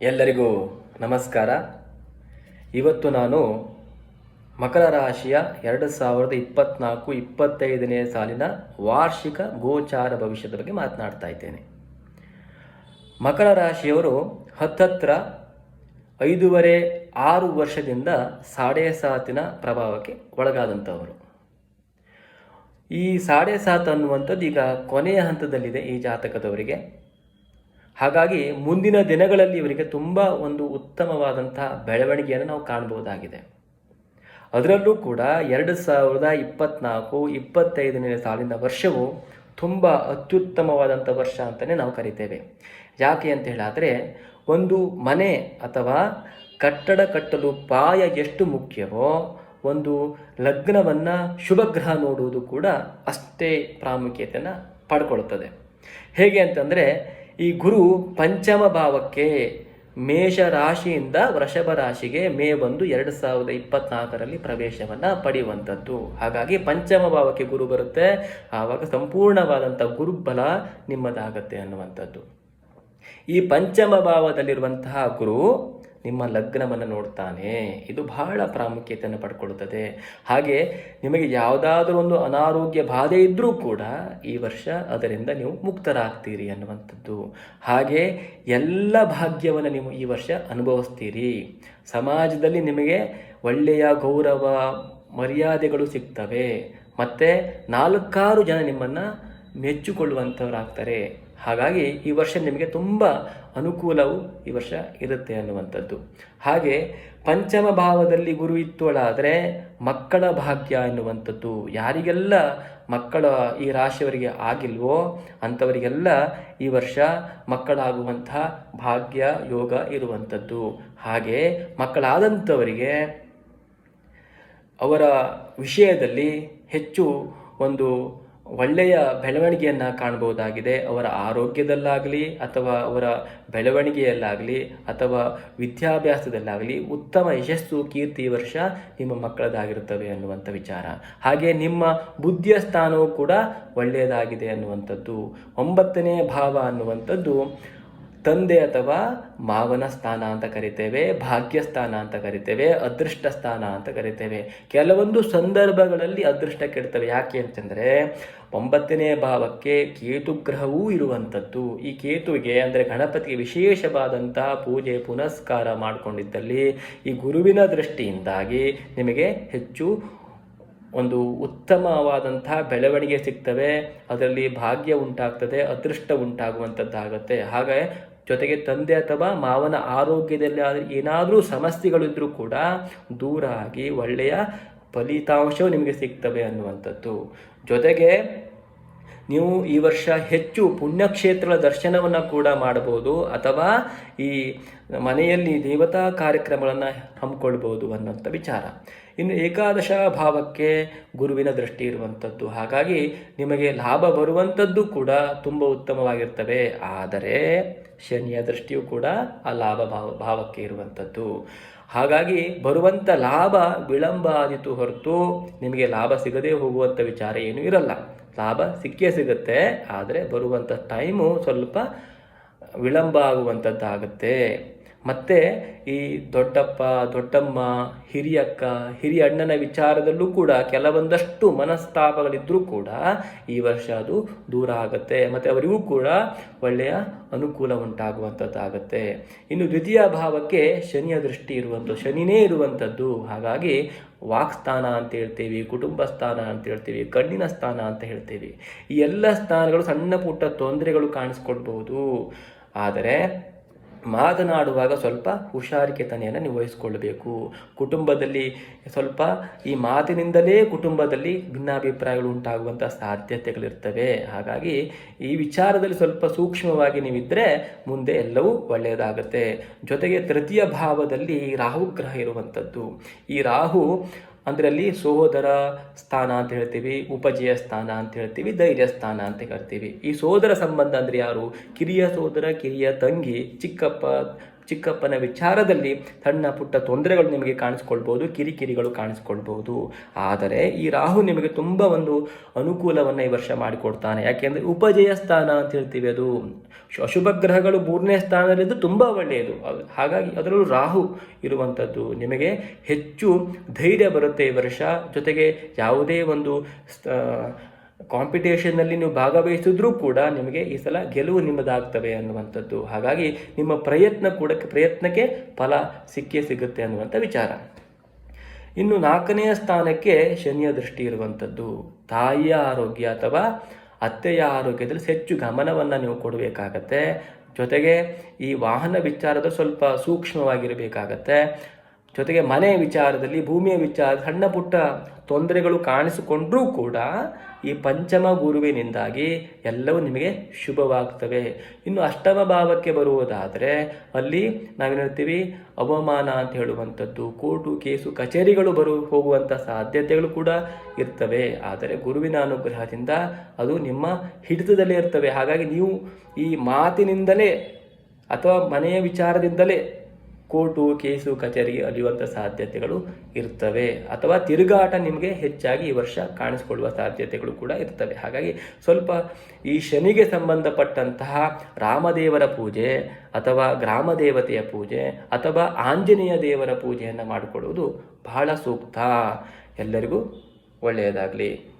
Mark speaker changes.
Speaker 1: ಎಲ್ಲರಿಗೂ ನಮಸ್ಕಾರ. ಇವತ್ತು ನಾನು ಮಕರ ರಾಶಿಯ ಎರಡು ಸಾವಿರದ ಇಪ್ಪತ್ನಾಲ್ಕು ಇಪ್ಪತ್ತೈದನೇ ಸಾಲಿನ ವಾರ್ಷಿಕ ಗೋಚಾರ ಭವಿಷ್ಯದ ಬಗ್ಗೆ ಮಾತನಾಡ್ತಾ ಇದ್ದೇನೆ. ಮಕರ ರಾಶಿಯವರು ಹತ್ತತ್ರ ಐದೂವರೆ ಆರು ವರ್ಷದಿಂದ ಸಾಡೆ ಸಾತಿನ ಪ್ರಭಾವಕ್ಕೆ ಒಳಗಾದಂಥವರು. ಈ ಸಾಡೆ ಸಾತ್ ಅನ್ನುವಂಥದ್ದು ಈಗ ಕೊನೆಯ ಹಂತದಲ್ಲಿದೆ ಈ ಜಾತಕದವರಿಗೆ. ಹಾಗಾಗಿ ಮುಂದಿನ ದಿನಗಳಲ್ಲಿ ಇವರಿಗೆ ತುಂಬ ಒಂದು ಉತ್ತಮವಾದಂತಹ ಬೆಳವಣಿಗೆಯನ್ನು ನಾವು ಕಾಣಬಹುದಾಗಿದೆ. ಅದರಲ್ಲೂ ಕೂಡ ಎರಡು ಸಾವಿರದ ಇಪ್ಪತ್ನಾಲ್ಕು ಇಪ್ಪತ್ತೈದನೇ ಸಾಲಿನ ವರ್ಷವು ತುಂಬ ಅತ್ಯುತ್ತಮವಾದಂಥ ವರ್ಷ ಅಂತಲೇ ನಾವು ಕರಿತೇವೆ. ಯಾಕೆ ಅಂತ ಹೇಳಿದ್ರೆ ಒಂದು ಮನೆ ಅಥವಾ ಕಟ್ಟಡ ಕಟ್ಟಲು ಪಾಯ ಎಷ್ಟು ಮುಖ್ಯವೋ ಒಂದು ಲಗ್ನವನ್ನು ಶುಭಗ್ರಹ ನೋಡುವುದು ಕೂಡ ಅಷ್ಟೇ ಪ್ರಾಮುಖ್ಯತೆಯನ್ನು ಪಡ್ಕೊಳ್ತದೆ. ಹೇಗೆ ಅಂತಂದರೆ ಈ ಗುರು ಪಂಚಮ ಭಾವಕ್ಕೆ ಮೇಷ ರಾಶಿಯಿಂದ ವೃಷಭ ರಾಶಿಗೆ ಮೇ ಒಂದು ಎರಡು ಸಾವಿರದ ಇಪ್ಪತ್ನಾಲ್ಕರಲ್ಲಿ ಪ್ರವೇಶವನ್ನು ಪಡೆಯುವಂಥದ್ದು. ಹಾಗಾಗಿ ಪಂಚಮ ಭಾವಕ್ಕೆ ಗುರು ಬರುತ್ತೆ. ಆವಾಗ ಸಂಪೂರ್ಣವಾದಂಥ ಗುರುಬಲ ನಿಮ್ಮದಾಗತ್ತೆ ಅನ್ನುವಂಥದ್ದು. ಈ ಪಂಚಮ ಭಾವದಲ್ಲಿರುವಂತಹ ಗುರು ನಿಮ್ಮ ಲಗ್ನವನ್ನು ನೋಡ್ತಾನೆ. ಇದು ಬಹಳ ಪ್ರಾಮುಖ್ಯತೆಯನ್ನು ಪಡ್ಕೊಳ್ಳುತ್ತದೆ ಹಾಗೆ ನಿಮಗೆ ಯಾವುದಾದ್ರೂ ಒಂದು ಅನಾರೋಗ್ಯ ಬಾಧೆ ಇದ್ದರೂ ಕೂಡ ಈ ವರ್ಷ ಅದರಿಂದ ನೀವು ಮುಕ್ತರಾಗ್ತೀರಿ ಅನ್ನುವಂಥದ್ದು. ಹಾಗೆ ಎಲ್ಲ ಭಾಗ್ಯವನ್ನು ನೀವು ಈ ವರ್ಷ ಅನುಭವಿಸ್ತೀರಿ. ಸಮಾಜದಲ್ಲಿ ನಿಮಗೆ ಒಳ್ಳೆಯ ಗೌರವ, ಮರ್ಯಾದೆಗಳು ಸಿಗ್ತವೆ. ಮತ್ತು ನಾಲ್ಕಾರು ಜನ ನಿಮ್ಮನ್ನು ಮೆಚ್ಚಿಕೊಳ್ಳುವಂಥವರಾಗ್ತಾರೆ ಹಾಗಾಗಿ ಈ ವರ್ಷ ನಿಮಗೆ ತುಂಬ ಅನುಕೂಲವು ಈ ವರ್ಷ ಇರುತ್ತೆ ಅನ್ನುವಂಥದ್ದು. ಹಾಗೆ ಪಂಚಮ ಭಾವದಲ್ಲಿ ಗುರು ಇತ್ತುಳಾದರೆ ಮಕ್ಕಳ ಭಾಗ್ಯ ಎನ್ನುವಂಥದ್ದು ಯಾರಿಗೆಲ್ಲ ಮಕ್ಕಳ ಈ ರಾಶಿಯವರಿಗೆ ಆಗಿಲ್ವೋ ಅಂಥವರಿಗೆಲ್ಲ ಈ ವರ್ಷ ಮಕ್ಕಳಾಗುವಂತಹ ಭಾಗ್ಯ, ಯೋಗ ಇರುವಂಥದ್ದು. ಹಾಗೆ ಮಕ್ಕಳಾದಂಥವರಿಗೆ ಅವರ ವಿಷಯದಲ್ಲಿ ಹೆಚ್ಚು ಒಂದು ಒಳ್ಳೆಯ ಬೆಳವಣಿಗೆಯನ್ನು ಕಾಣಬಹುದಾಗಿದೆ. ಅವರ ಆರೋಗ್ಯದಲ್ಲಾಗಲಿ ಅಥವಾ ಅವರ ಬೆಳವಣಿಗೆಯಲ್ಲಾಗಲಿ ಅಥವಾ ವಿದ್ಯಾಭ್ಯಾಸದಲ್ಲಾಗಲಿ ಉತ್ತಮ ಯಶಸ್ಸು, ಕೀರ್ತಿ ವರ್ಷ ನಿಮ್ಮ ಮಕ್ಕಳದಾಗಿರುತ್ತವೆ ಅನ್ನುವಂಥ ವಿಚಾರ. ಹಾಗೆ ನಿಮ್ಮ ಬುದ್ಧಿಯ ಸ್ಥಾನವೂ ಕೂಡ ಒಳ್ಳೆಯದಾಗಿದೆ ಅನ್ನುವಂಥದ್ದು. ಒಂಬತ್ತನೇ ಭಾವ ಅನ್ನುವಂಥದ್ದು ತಂದೆ ಅಥವಾ ಮಾವನ ಸ್ಥಾನ ಅಂತ ಕರಿತೇವೆ ಭಾಗ್ಯ ಸ್ಥಾನ ಅಂತ ಕರಿತೇವೆ ಅದೃಷ್ಟ ಸ್ಥಾನ ಅಂತ ಕರಿತೇವೆ. ಕೆಲವೊಂದು ಸಂದರ್ಭಗಳಲ್ಲಿ ಅದೃಷ್ಟ ಕೆಡ್ತವೆ. ಯಾಕೆ ಅಂತಂದರೆ ಒಂಬತ್ತನೇ ಭಾವಕ್ಕೆ ಕೇತು ಗ್ರಹವೂ ಇರುವಂಥದ್ದು. ಈ ಕೇತುವಿಗೆ ಅಂದರೆ ಗಣಪತಿಗೆ ವಿಶೇಷವಾದಂತಹ ಪೂಜೆ, ಪುನಸ್ಕಾರ ಮಾಡಿಕೊಂಡಿದ್ದಲ್ಲಿ ಈ ಗುರುವಿನ ದೃಷ್ಟಿಯಿಂದಾಗಿ ನಿಮಗೆ ಹೆಚ್ಚು ಒಂದು ಉತ್ತಮವಾದಂತಹ ಬೆಳವಣಿಗೆ ಸಿಗ್ತವೆ. ಅದರಲ್ಲಿ ಭಾಗ್ಯ ಉಂಟಾಗ್ತದೆ, ಅದೃಷ್ಟ ಉಂಟಾಗುವಂಥದ್ದಾಗತ್ತೆ. ಹಾಗೆ ಜೊತೆಗೆ ತಂದೆ ಅಥವಾ ಮಾವನ ಆರೋಗ್ಯದಲ್ಲಿ ಆದರೆ ಏನಾದರೂ ಸಮಸ್ಯೆಗಳಿದ್ದರೂ ಕೂಡ ದೂರ ಆಗಿ ಒಳ್ಳೆಯ ಫಲಿತಾಂಶವು ನಿಮಗೆ ಸಿಗ್ತವೆ ಅನ್ನುವಂಥದ್ದು. ಜೊತೆಗೆ ನೀವು ಈ ವರ್ಷ ಹೆಚ್ಚು ಪುಣ್ಯಕ್ಷೇತ್ರಗಳ ದರ್ಶನವನ್ನು ಕೂಡ ಮಾಡಬಹುದು ಅಥವಾ ಈ ಮನೆಯಲ್ಲಿ ದೇವತಾ ಕಾರ್ಯಕ್ರಮಗಳನ್ನು ಹಮ್ಮಿಕೊಳ್ಬೋದು ಅನ್ನೋಂಥ ವಿಚಾರ. ಇನ್ನು ಏಕಾದಶ ಭಾವಕ್ಕೆ ಗುರುವಿನ ದೃಷ್ಟಿ ಇರುವಂಥದ್ದು. ಹಾಗಾಗಿ ನಿಮಗೆ ಲಾಭ ಬರುವಂಥದ್ದು ಕೂಡ ತುಂಬ ಉತ್ತಮವಾಗಿರ್ತವೆ. ಆದರೆ ಶನಿಯ ದೃಷ್ಟಿಯು ಕೂಡ ಆ ಲಾಭ ಭಾವ, ಭಾವಕ್ಕೆ ಇರುವಂಥದ್ದು. ಹಾಗಾಗಿ ಬರುವಂಥ ಲಾಭ ವಿಳಂಬ ಆದಿತು ಹೊರತು ನಿಮಗೆ ಲಾಭ ಸಿಗದೇ ಹೋಗುವಂಥ ವಿಚಾರ ಏನೂ ಇರಲ್ಲ. ಲಾಭ ಸಿಕ್ಕೇ ಸಿಗುತ್ತೆ. ಆದರೆ ಬರುವಂಥ ಟೈಮು ಸ್ವಲ್ಪ ವಿಳಂಬ ಆಗುವಂಥದ್ದಾಗುತ್ತೆ. ಮತ್ತು ಈ ದೊಡ್ಡಪ್ಪ, ದೊಡ್ಡಮ್ಮ, ಹಿರಿಯಕ್ಕ, ಹಿರಿಯ ಅಣ್ಣನ ವಿಚಾರದಲ್ಲೂ ಕೂಡ ಕೆಲವೊಂದಷ್ಟು ಮನಸ್ತಾಪಗಳಿದ್ದರೂ ಕೂಡ ಈ ವರ್ಷ ಅದು ದೂರ ಆಗುತ್ತೆ. ಮತ್ತು ಅವರಿಗೂ ಕೂಡ ಒಳ್ಳೆಯ ಅನುಕೂಲ ಉಂಟಾಗುವಂಥದ್ದಾಗುತ್ತೆ. ಇನ್ನು ದ್ವಿತೀಯ ಭಾವಕ್ಕೆ ಶನಿಯ ದೃಷ್ಟಿ ಇರುವಂಥದ್ದು, ಶನಿನೇ ಇರುವಂಥದ್ದು. ಹಾಗಾಗಿ ವಾಕ್ಸ್ಥಾನ ಅಂತ ಹೇಳ್ತೀವಿ, ಕುಟುಂಬ ಸ್ಥಾನ ಅಂತ ಹೇಳ್ತೀವಿ, ಕಣ್ಣಿನ ಸ್ಥಾನ ಅಂತ ಹೇಳ್ತೀವಿ. ಈ ಎಲ್ಲ ಸ್ಥಾನಗಳು ಸಣ್ಣ ಪುಟ್ಟ ತೊಂದರೆಗಳು ಕಾಣಿಸ್ಕೊಳ್ಬಹುದು. ಆದರೆ ಮಾತನಾಡುವಾಗ ಸ್ವಲ್ಪ ಹುಷಾರಿಕೆತನೆಯನ್ನು ನೀವು ವಹಿಸ್ಕೊಳ್ಬೇಕು ಕುಟುಂಬದಲ್ಲಿ ಸ್ವಲ್ಪ ಈ ಮಾತಿನಿಂದಲೇ ಕುಟುಂಬದಲ್ಲಿ ಭಿನ್ನಾಭಿಪ್ರಾಯಗಳು ಉಂಟಾಗುವಂಥ ಸಾಧ್ಯತೆಗಳಿರ್ತವೆ. ಹಾಗಾಗಿ ಈ ವಿಚಾರದಲ್ಲಿ ಸ್ವಲ್ಪ ಸೂಕ್ಷ್ಮವಾಗಿ ನೀವಿದ್ದರೆ ಮುಂದೆ ಎಲ್ಲವೂ ಒಳ್ಳೆಯದಾಗುತ್ತೆ. ಜೊತೆಗೆ ತೃತೀಯ ಭಾವದಲ್ಲಿ ರಾಹುಗ್ರಹ ಇರುವಂಥದ್ದು ಈ ರಾಹು ಅದರಲ್ಲಿ ಸೋದರ ಸ್ಥಾನ ಅಂತ ಹೇಳ್ತೀವಿ, ಉಪಜಯ ಸ್ಥಾನ ಅಂತ ಹೇಳ್ತೀವಿ, ಧೈರ್ಯ ಸ್ಥಾನ ಅಂತ ಹೇಳ್ತೀವಿ ಈ ಸೋದರ ಸಂಬಂಧ ಅಂದರೆ ಯಾರು? ಕಿರಿಯ ಸೋದರ, ಕಿರಿಯ ತಂಗಿ, ಚಿಕ್ಕಪ್ಪ ಚಿಕ್ಕಪ್ಪನ ವಿಚಾರದಲ್ಲಿ ಸಣ್ಣ ಪುಟ್ಟ ತೊಂದರೆಗಳು ನಿಮಗೆ ಕಾಣಿಸ್ಕೊಳ್ಬೋದು, ಕಿರಿಕಿರಿಗಳು ಕಾಣಿಸ್ಕೊಳ್ಬಹುದು ಆದರೆ ಈ ರಾಹು ನಿಮಗೆ ತುಂಬ ಒಂದು ಅನುಕೂಲವನ್ನು ಈ ವರ್ಷ ಮಾಡಿಕೊಡ್ತಾನೆ. ಯಾಕೆಂದರೆ ಉಪಜಯ ಸ್ಥಾನ ಅಂತ ಹೇಳ್ತೀವಿ ಅದು. ಅಶುಭ ಗ್ರಹಗಳು ಮೂರನೇ ಸ್ಥಾನದಲ್ಲಿದ್ದು ತುಂಬ ಒಳ್ಳೆಯದು. ಹಾಗಾಗಿ ಅದರಲ್ಲೂ ರಾಹು ಇರುವಂಥದ್ದು ನಿಮಗೆ ಹೆಚ್ಚು ಧೈರ್ಯ ಬರುತ್ತೆ ಈ ವರ್ಷ. ಜೊತೆಗೆ ಯಾವುದೇ ಒಂದು ಕಾಂಪಿಟೇಷನ್ನಲ್ಲಿ ನೀವು ಭಾಗವಹಿಸಿದ್ರೂ ಕೂಡ ನಿಮಗೆ ಈ ಸಲ ಗೆಲುವು ನಿಮ್ಮದಾಗ್ತವೆ ಅನ್ನುವಂಥದ್ದು. ಹಾಗಾಗಿ ನಿಮ್ಮ ಪ್ರಯತ್ನ ಕೂಡ ಪ್ರಯತ್ನಕ್ಕೆ ಫಲ ಸಿಕ್ಕೇ ಸಿಗುತ್ತೆ ಅನ್ನುವಂಥ ವಿಚಾರ. ಇನ್ನು ನಾಲ್ಕನೆಯ ಸ್ಥಾನಕ್ಕೆ ಶನಿಯ ದೃಷ್ಟಿ ಇರುವಂಥದ್ದು. ತಾಯಿಯ ಆರೋಗ್ಯ ಅಥವಾ ಅತ್ತೆಯ ಆರೋಗ್ಯದಲ್ಲಿ ಹೆಚ್ಚು ಗಮನವನ್ನು ನೀವು ಕೊಡಬೇಕಾಗತ್ತೆ. ಜೊತೆಗೆ ಈ ವಾಹನ ವಿಚಾರದ ಸ್ವಲ್ಪ ಸೂಕ್ಷ್ಮವಾಗಿರಬೇಕಾಗತ್ತೆ. ಜೊತೆಗೆ ಮನೆ ವಿಚಾರದಲ್ಲಿ, ಭೂಮಿಯ ವಿಚಾರ, ಸಣ್ಣ ಪುಟ್ಟ ತೊಂದರೆಗಳು ಕಾಣಿಸಿಕೊಂಡರೂ ಕೂಡ ಈ ಪಂಚಮ ಗುರುವಿನಿಂದಾಗಿ ಎಲ್ಲವೂ ನಿಮಗೆ ಶುಭವಾಗ್ತವೆ. ಇನ್ನು ಅಷ್ಟಮ ಭಾವಕ್ಕೆ ಬರುವುದಾದರೆ ಅಲ್ಲಿ ನಾವೇನು ಹೇಳ್ತೀವಿ ಅವಮಾನ ಅಂತ ಹೇಳುವಂಥದ್ದು, ಕೋರ್ಟು, ಕೇಸು, ಕಚೇರಿಗಳು ಬರು ಹೋಗುವಂಥ ಸಾಧ್ಯತೆಗಳು ಕೂಡ ಇರ್ತವೆ. ಆದರೆ ಗುರುವಿನ ಅನುಗ್ರಹದಿಂದ ಅದು ನಿಮ್ಮ ಹಿಡಿತದಲ್ಲೇ ಇರ್ತವೆ. ಹಾಗಾಗಿ ನೀವು ಈ ಮಾತಿನಿಂದಲೇ ಅಥವಾ ಮನೆಯ ವಿಚಾರದಿಂದಲೇ ಕೋರ್ಟು, ಕೇಸು ಕಚೇರಿಗೆ ಅಲಿಯುವಂಥ ಸಾಧ್ಯತೆಗಳು ಇರ್ತವೆ. ಅಥವಾ ತಿರುಗಾಟ ನಿಮಗೆ ಹೆಚ್ಚಾಗಿ ಈ ವರ್ಷ ಕಾಣಿಸ್ಕೊಳ್ಳುವ ಸಾಧ್ಯತೆಗಳು ಕೂಡ ಇರ್ತವೆ. ಹಾಗಾಗಿ ಸ್ವಲ್ಪ ಈ ಶನಿಗೆ ಸಂಬಂಧಪಟ್ಟಂತಹ ರಾಮದೇವರ ಪೂಜೆ ಅಥವಾ ಗ್ರಾಮ ದೇವತೆಯ ಪೂಜೆ ಅಥವಾ ಆಂಜನೇಯ ದೇವರ ಪೂಜೆಯನ್ನು ಮಾಡಿಕೊಳ್ಳುವುದು ಬಹಳ ಸೂಕ್ತ. ಎಲ್ಲರಿಗೂ ಒಳ್ಳೆಯದಾಗಲಿ.